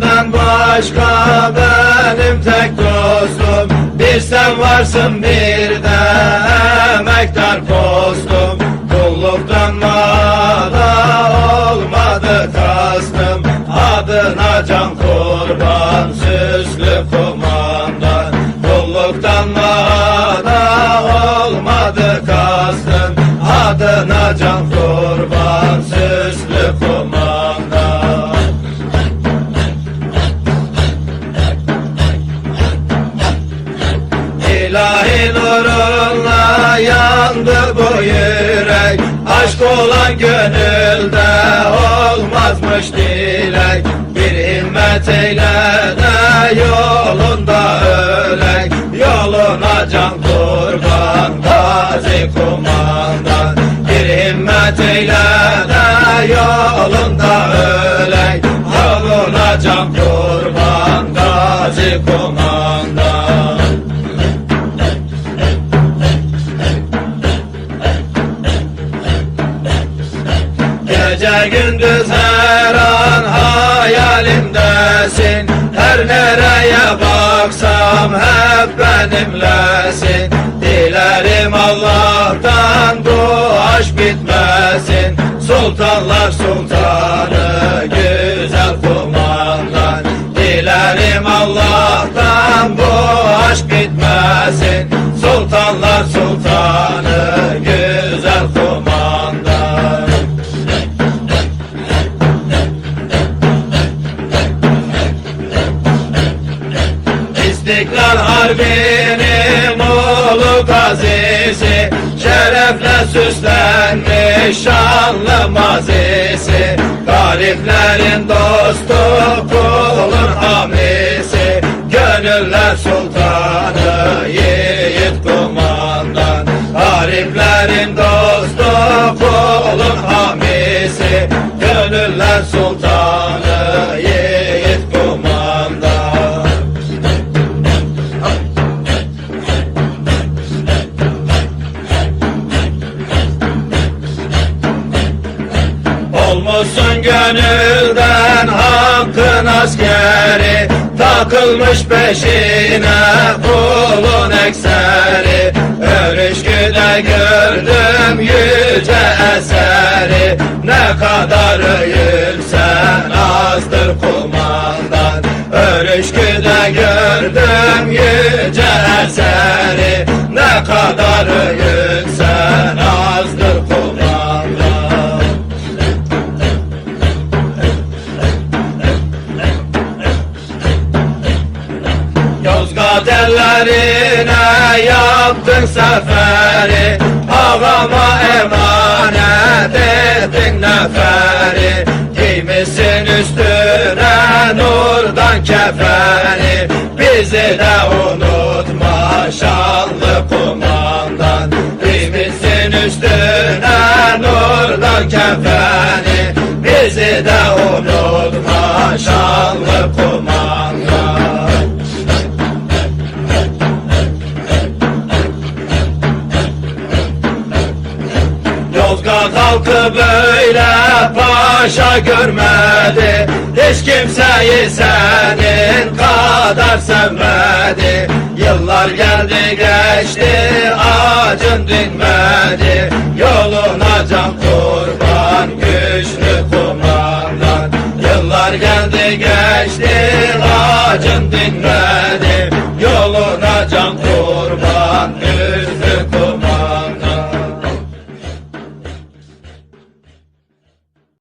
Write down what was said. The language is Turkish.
başka benim tek dostum. Bir sen varsın bir de emektar postum. Kulluktan bana olmadı kastım. Adına can kurban süslü kumandan. Kulluktan bana olmadı kastım. Adına can kurban İlahi nurunla yandı bu yürek. Aşk olan gönülde olmazmış dilek. Bir himmet eyle de yolunda ölek. Yoluna can kurban gazi kumandan. Bir himmet eyle de yolunda ölek. Yoluna can kurban gazi kumandan Gece gündüz her an hayalimdesin. Her nereye baksam hep benimlesin. Dilerim Allah'tan bu aşk bitmesin. Sultanlar sultanı güzel kumandan. Dilerim Allah'tan bu aşk bitmesin. Sultanlar sultanı İstiklal Harbi'nin ulu gazisi Şerefle süslenmiş şanlı mazisi. Galiplerin dostu kulun hamisi Gönüller sultanı yiğit kumandan. Galiplerin dostu kulun hamisi Gönüller sultanı Olmuşsun gönülden hakkın askeri Takılmış peşine kulun ekseri. Örüşküde gördüm yüce eseri. Ne kadar öyülsen azdır kumandan. Örüşküde gördüm yüce eseri. Ne kadar öyülsen ellerine yaptın seferi Ağama emanet ettin neferi. Giymişsin üstüne nurdan kefeni Bizi de unutma şanlı kumandan. Giymişsin üstüne nurdan kefeni Bizi de unutma şanlı kumandan halkı böyle paşa görmedi. Hiç kimseyi senin kadar sevmedi. Yıllar geldi geçti acın dinmedi. Yoluna can kurban güçlü kumandan. Yıllar geldi geçti acın dinmedi